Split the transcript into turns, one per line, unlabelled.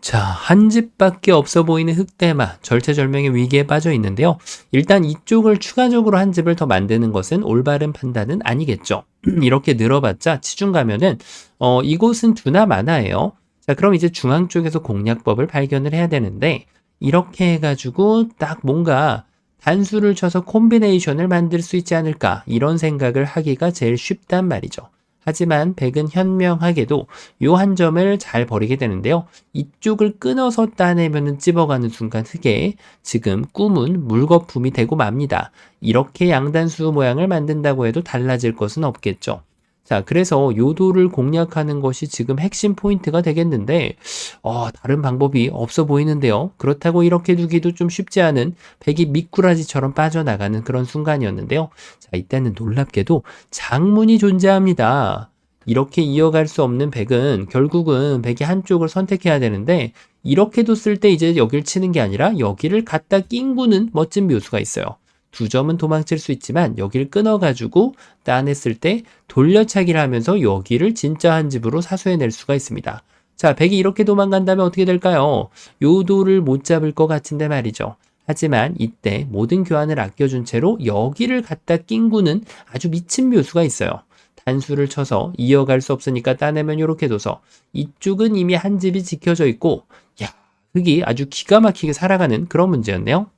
자, 한 집밖에 없어 보이는 흑대마, 절체절명의 위기에 빠져 있는데요. 일단 이쪽을 추가적으로 한 집을 더 만드는 것은 올바른 판단은 아니겠죠. 이렇게 늘어봤자 치중 가면은, 어, 이곳은 두나 마나예요. 자, 그럼 이제 중앙 쪽에서 공략법을 발견을 해야 되는데, 이렇게 해가지고 딱 뭔가 단수를 쳐서 콤비네이션을 만들 수 있지 않을까, 이런 생각을 하기가 제일 쉽단 말이죠. 하지만 백은 현명하게도 요 한 점을 잘 버리게 되는데요. 이쪽을 끊어서 따내면 찝어가는 순간 흙에 지금 꿈은 물거품이 되고 맙니다. 이렇게 양단수 모양을 만든다고 해도 달라질 것은 없겠죠. 자, 그래서 요도를 공략하는 것이 지금 핵심 포인트가 되겠는데, 어, 다른 방법이 없어 보이는데요. 그렇다고 이렇게 두기도 좀 쉽지 않은 백이 미꾸라지처럼 빠져나가는 그런 순간이었는데요. 자, 이때는 놀랍게도 장문이 존재합니다. 이렇게 이어갈 수 없는 백은 결국은 백이 한쪽을 선택해야 되는데, 이렇게 뒀을 때 이제 여길 치는 게 아니라 여기를 갖다 낑구는 멋진 묘수가 있어요. 두 점은 도망칠 수 있지만 여기를 끊어가지고 따냈을 때 돌려차기를 하면서 여기를 진짜 한 집으로 사수해낼 수가 있습니다. 자, 백이 이렇게 도망간다면 어떻게 될까요? 요도를 못 잡을 것 같은데 말이죠. 하지만 이때 모든 교환을 아껴준 채로 여기를 갖다 낑구는 아주 미친 묘수가 있어요. 단수를 쳐서 이어갈 수 없으니까 따내면 이렇게 둬서 이쪽은 이미 한 집이 지켜져 있고 야 흙이 아주 기가 막히게 살아가는 그런 문제였네요.